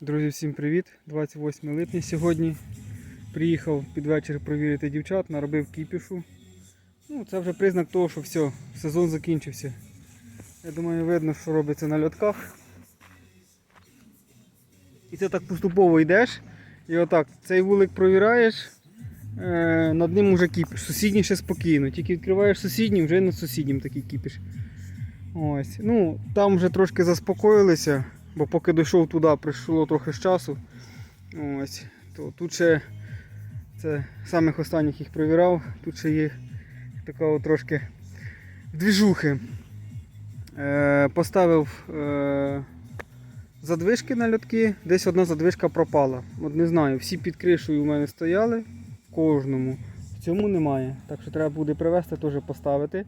Друзі, всім привіт! 28 липня сьогодні. Приїхав під вечір провірити дівчат, наробив кіпішу. Ну, це вже признак того, що все, сезон закінчився. Я думаю, видно, що робиться на льотках. І це так поступово йдеш. І отак, цей вулик провіраєш, е, над ним уже кіпіш. Сусідній ще спокійно. Тільки відкриваєш сусідній, вже над сусіднім такий кіпіш. Ось. Ну, там вже трошки заспокоїлися, бо поки дійшов туди, прийшло трохи з часу. Ось. То тут ще це самих останніх їх провірав. Тут ще є така от трошки двіжухи. Е, поставив е, задвижки на льотки, десь одна задвижка пропала. От не знаю, всі під кришею у мене стояли, в кожному. В цьому немає. Так що треба буде привезти, теж поставити.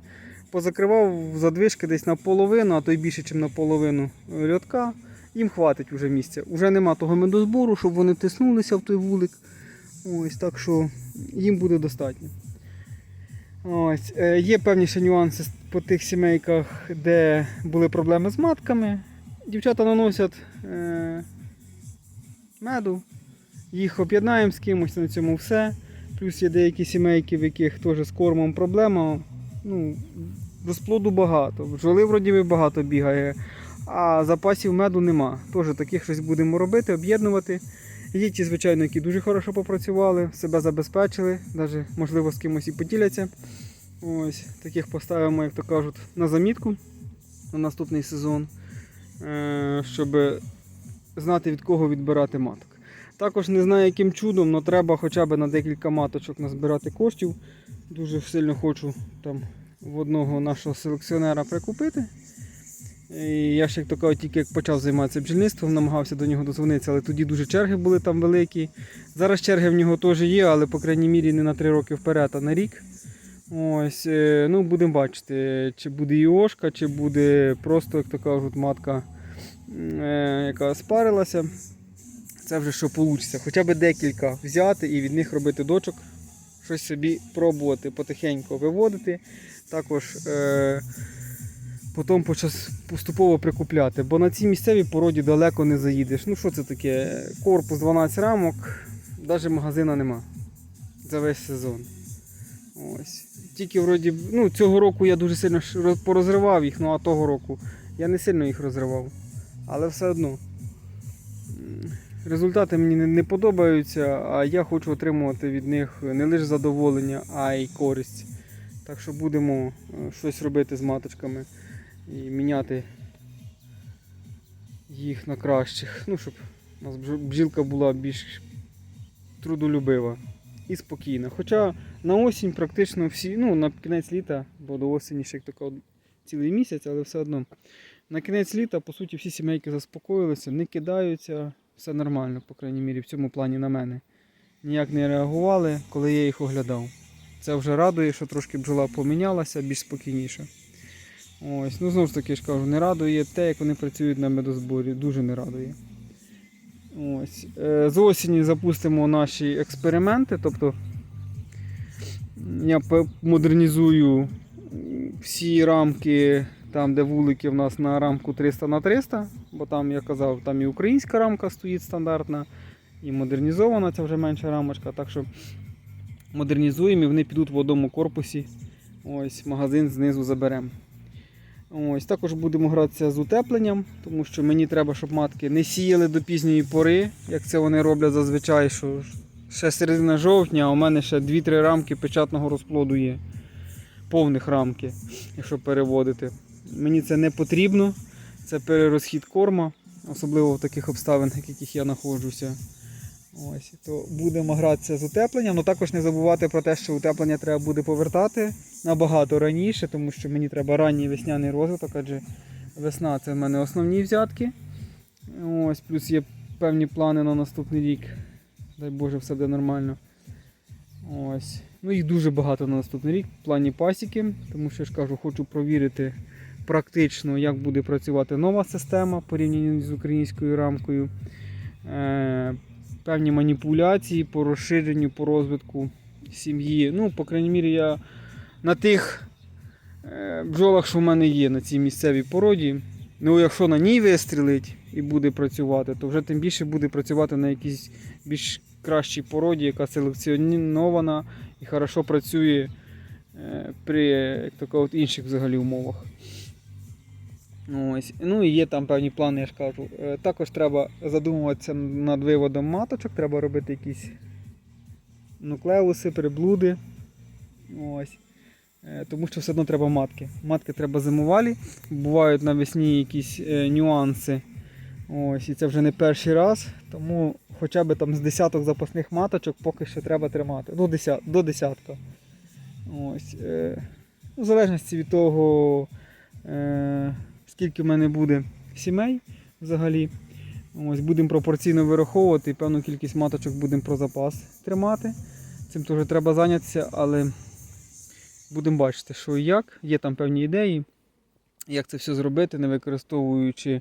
Позакривав задвижки десь наполовину, а то й більше, ніж наполовину льотка. Їм хватить вже місця. Уже нема того медозбору, щоб вони тиснулися в той вулик. Ось так що їм буде достатньо. Ось, е, є певні нюанси по тих сімейках, де були проблеми з матками. Дівчата наносять е, меду, їх об'єднаємо з кимось на цьому все. Плюс є деякі сімейки, в яких теж з кормом проблема. Ну, розплоду багато. Бджоли вроді багато бігає, а запасів меду нема. Теж таких щось будемо робити, об'єднувати. Є ті, звичайно, які дуже хорошо попрацювали, себе забезпечили, навіть можливо з кимось і поділяться. Ось, таких поставимо, як то кажуть, на замітку на наступний сезон, е, щоб знати від кого відбирати маток. Також не знаю, яким чудом, але треба хоча б на декілька маточок назбирати коштів. Дуже сильно хочу там в одного нашого селекціонера прикупити. І я ще як то кажу, тільки як почав займатися бджільництвом, намагався до нього дозвонитися, але тоді дуже черги були там великі. Зараз черги в нього теж є, але по крайній мірі не на 3 роки вперед, а на рік. Ось, е, ну будемо бачити, чи буде іошка, чи буде просто, як то кажуть, матка, е, яка спарилася. Це вже що вийде. Хоча б декілька взяти і від них робити дочок, щось собі пробувати потихеньку виводити. Також е, потім почас поступово прикупляти. Бо на цій місцевій породі далеко не заїдеш. Ну що це таке? Корпус 12 рамок, навіть магазина нема за весь сезон. Ось. Тільки вроді, ну, цього року я дуже сильно порозривав їх, ну а того року я не сильно їх розривав. Але все одно. Результати мені не, не подобаються, а я хочу отримувати від них не лише задоволення, а й користь. Так що будемо е, щось робити з маточками і міняти їх на кращих. Ну, щоб у нас бджілка була більш трудолюбива і спокійна. Хоча на осінь практично всі, ну на кінець літа, бо до осені ще як цілий місяць, але все одно. На кінець літа, по суті, всі сімейки заспокоїлися, не кидаються, все нормально, по крайній мірі, в цьому плані на мене. Ніяк не реагували, коли я їх оглядав. Це вже радує, що трошки бджола помінялася, більш спокійніше. Ось, ну знову ж таки ж кажу, не радує те, як вони працюють на медозборі, дуже не радує. Ось. Е, З осені запустимо наші експерименти, тобто я модернізую всі рамки, там, де вулики в нас на рамку 300 на 300, бо там, я казав, там і українська рамка стоїть стандартна, і модернізована, це вже менша рамочка. Так що модернізуємо і вони підуть в одному корпусі. Ось магазин знизу заберемо. Ось, також будемо гратися з утепленням, тому що мені треба, щоб матки не сіяли до пізньої пори, як це вони роблять зазвичай, що ще середина жовтня, а у мене ще 2-3 рамки печатного розплоду є. Повних рамки, якщо переводити. Мені це не потрібно, це перерозхід корма, особливо в таких обставинах, в яких я знаходжуся. Ось, то будемо гратися з утепленням, але також не забувати про те, що утеплення треба буде повертати набагато раніше, тому що мені треба ранній весняний розвиток, адже весна це в мене основні взятки. Ось, плюс є певні плани на наступний рік. Дай Боже, все буде нормально. Ось. Ну їх дуже багато на наступний рік в плані пасіки, тому що я ж кажу, хочу провірити практично, як буде працювати нова система порівняно з українською рамкою. Певні маніпуляції по розширенню, по розвитку сім'ї. Ну, по крайній мірі, я на тих е, бджолах, що в мене є на цій місцевій породі, Ну, якщо на ній вистрілить і буде працювати, то вже тим більше буде працювати на якійсь більш кращій породі, яка селекціонована і хорошо працює е, при як то кажуть, інших взагалі умовах. Ось. Ну і є там певні плани, я ж кажу. Е, Також треба задумуватися над виводом маточок, треба робити якісь нуклеуси, приблуди. Ось. Е, Тому що все одно треба матки. Матки треба зимувалі. Бувають навесні якісь е, нюанси. Ось, і це вже не перший раз. Тому хоча б там з десяток запасних маточок поки що треба тримати. До, деся... до десятка. Ось, ну, В залежності від того. Скільки в мене буде сімей взагалі. Ось, будемо пропорційно вираховувати і певну кількість маточок будемо про запас тримати. Цим теж треба зайнятися, але будемо бачити, що і як. Є там певні ідеї, як це все зробити, не використовуючи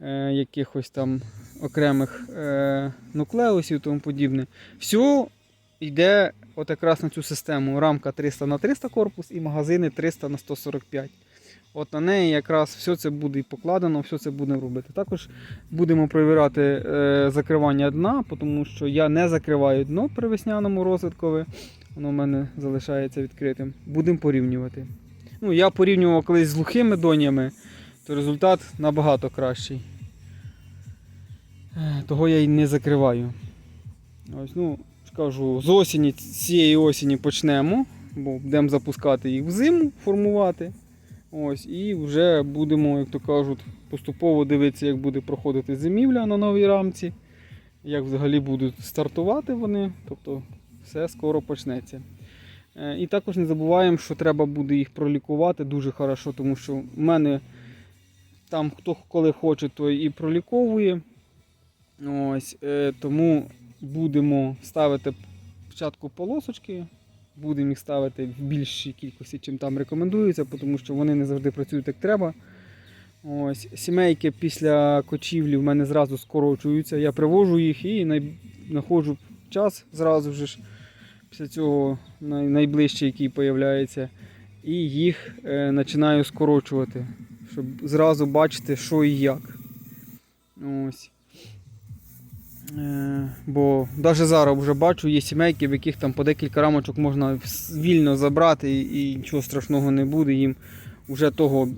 е, якихось там окремих е, нуклеусів і тому подібне. Все йде от якраз на цю систему. Рамка 300 на 300 корпус і магазини 300 на 145. От на неї якраз все це буде і покладено, все це будемо робити. Також будемо перевіряти е, закривання дна, тому що я не закриваю дно при весняному розвиткові. Воно в мене залишається відкритим. Будемо порівнювати. Ну, я порівнював колись з глухими донями, то результат набагато кращий. Е, Того я й не закриваю. Ось, ну, скажу, з осені, цієї осені почнемо, бо будемо запускати їх в зиму, формувати. Ось, і вже будемо, як то кажуть, поступово дивитися, як буде проходити зимівля на новій рамці, як взагалі будуть стартувати вони. Тобто все скоро почнеться. Е, І також не забуваємо, що треба буде їх пролікувати дуже хорошо, тому що в мене там хто коли хоче, той і проліковує. Ось, е, тому будемо ставити спочатку полосочки, будемо їх ставити в більшій кількості, чим там рекомендується, тому що вони не завжди працюють як треба. Ось, сімейки після кочівлі в мене зразу скорочуються. Я привожу їх і знаходжу час зразу ж після цього найближчий, який з'являється, і їх е, починаю скорочувати, щоб зразу бачити, що і як. Ось. Е, бо навіть зараз вже бачу, є сімейки, в яких там по декілька рамочок можна вільно забрати і, нічого страшного не буде. Їм вже того,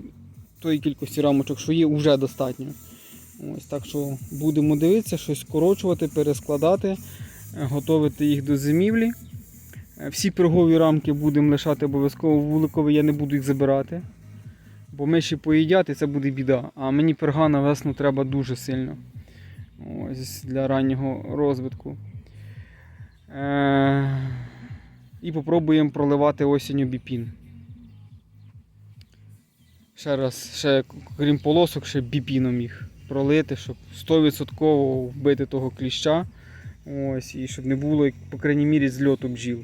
тої кількості рамочок, що є, вже достатньо. Ось, так що будемо дивитися, щось скорочувати, перескладати, е, готувати їх до зимівлі. Е, Всі пирогові рамки будемо лишати обов'язково вуликові, я не буду їх забирати. Бо миші поїдять і це буде біда. А мені перга на весну треба дуже сильно. Ось для раннього розвитку. Е- і попробуємо проливати осінню біпін. Ще раз, ще крім полосок, ще біпіном їх пролити, щоб 100% вбити того кліща. Ось, і щоб не було, по крайній мірі, зльоту бджіл.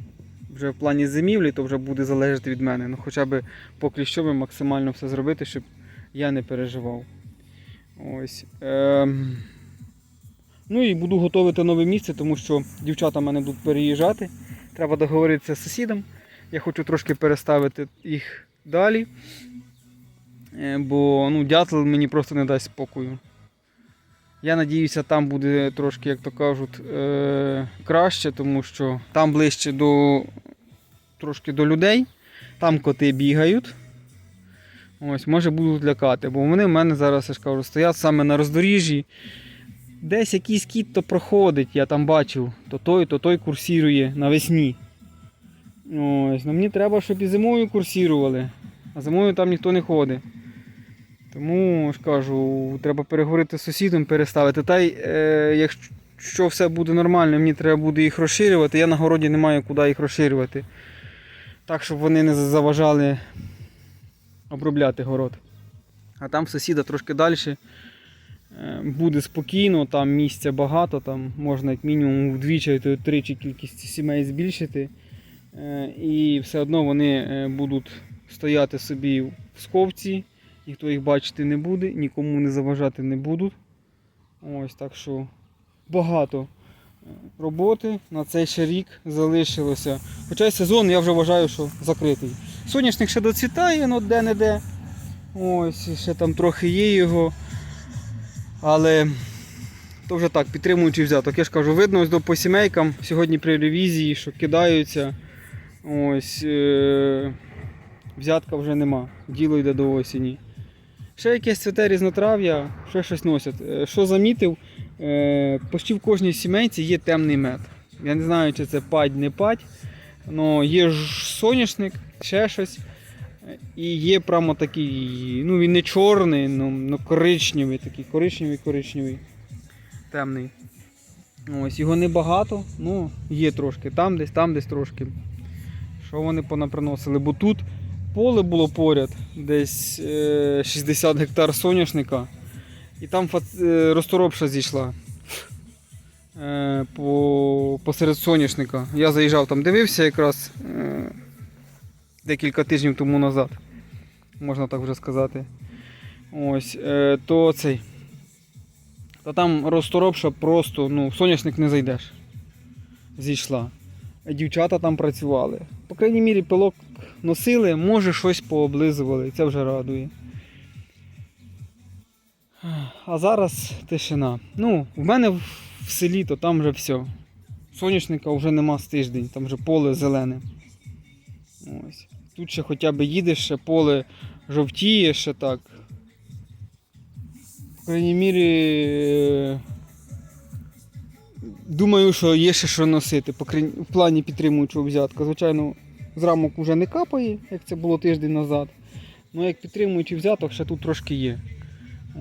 Вже в плані зимівлі, то вже буде залежати від мене. Ну, хоча б по кліщовим максимально все зробити, щоб я не переживав. Ось. Ем... Ну і буду готувати нове місце, тому що дівчата в мене будуть переїжджати. Треба договоритися з сусідом. Я хочу трошки переставити їх далі. Е, Бо ну, дятел мені просто не дасть спокою. Я надіюся, там буде трошки, як то кажуть, е- краще, тому що там ближче до трошки до людей, там коти бігають. Ось, може будуть лякати, бо вони в мене зараз, я ж кажу, стоять саме на роздоріжжі. Десь якийсь кіт то проходить, я там бачив, то той, то той курсірує навесні. Ось, ну мені треба, щоб і зимою курсірували, а зимою там ніхто не ходить. Тому ж кажу, треба переговорити з сусідом, переставити. Та й е, якщо все буде нормально, мені треба буде їх розширювати. Я на городі не маю куди їх розширювати. Так, щоб вони не заважали обробляти город. А там сусіда трошки далі буде спокійно, там місця багато, там можна як мінімум вдвічі, то тричі кількість сімей збільшити. Е, І все одно вони е, будуть стояти собі в сковці, ніхто їх бачити не буде, нікому не заважати не будуть. Ось так що багато е, роботи на цей ще рік залишилося. Хоча сезон я вже вважаю, що закритий. Соняшник ще доцвітає, ну де-не-де. Ось, ще там трохи є його. Але то вже так, підтримуючи взяток. Я ж кажу, видно ось до по сімейкам сьогодні при ревізії, що кидаються. Ось е- взятка вже нема. Діло йде до осені. Ще якесь цвете різнотрав'я, ще щось носять. Е, Що замітив, е, почти в кожній сімейці є темний мед. Я не знаю, чи це падь, не падь. але є ж соняшник, ще щось. Е, І є прямо такий, ну він не чорний, ну, ну коричневий, такий коричневий, коричневий, темний. Ось, його небагато, ну є трошки. Там десь, там десь трошки. Що вони понаприносили? Бо тут поле було поряд, десь е, 60 гектар соняшника. І там е, розторопша зійшла е, по, посеред соняшника. Я заїжджав там, дивився якраз е, декілька тижнів тому назад, можна так вже сказати. Ось, е, то цей. Та там розторопша просто, ну, в соняшник не зайдеш. Зійшла. Дівчата там працювали. По крайній мірі, пилок носили, може щось пооблизували, це вже радує. А зараз тишина. Ну, в мене в селі, то там вже все. Соняшника вже нема з тиждень, там вже поле зелене. Ось. Тут ще хоча б їдеш, ще поле жовтіє, ще так. По крайній мірі. е, Думаю, що є ще що носити в плані підтримуючого взятка. Звичайно, з рамок вже не капає, як це було тиждень назад. Ну як підтримуючий взяток, ще тут трошки є.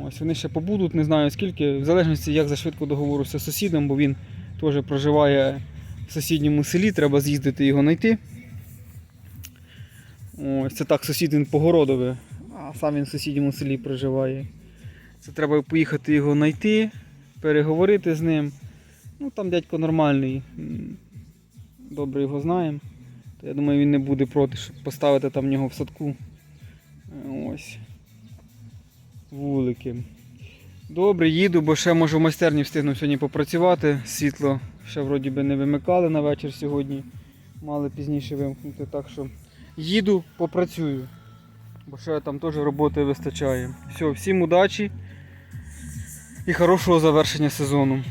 Ось вони ще побудуть, не знаю скільки, в залежності, як за швидко договорюся з сусідом, бо він теж проживає в сусідньому селі, треба з'їздити його знайти. Ось це так, сусід він погородове, а сам він в сусідньому селі проживає. Це треба поїхати його знайти, переговорити з ним. Ну там дядько нормальний. Добре його знаємо. Я думаю, він не буде проти, щоб поставити там в нього в садку. Ось. Вулики. Добре, їду, бо ще можу в майстерні встигну сьогодні попрацювати. Світло ще вроді би не вимикали на вечір сьогодні. Мали пізніше вимкнути. Так що їду, попрацюю. Бо ще там теж роботи вистачає. Все, всім удачі і хорошого завершення сезону.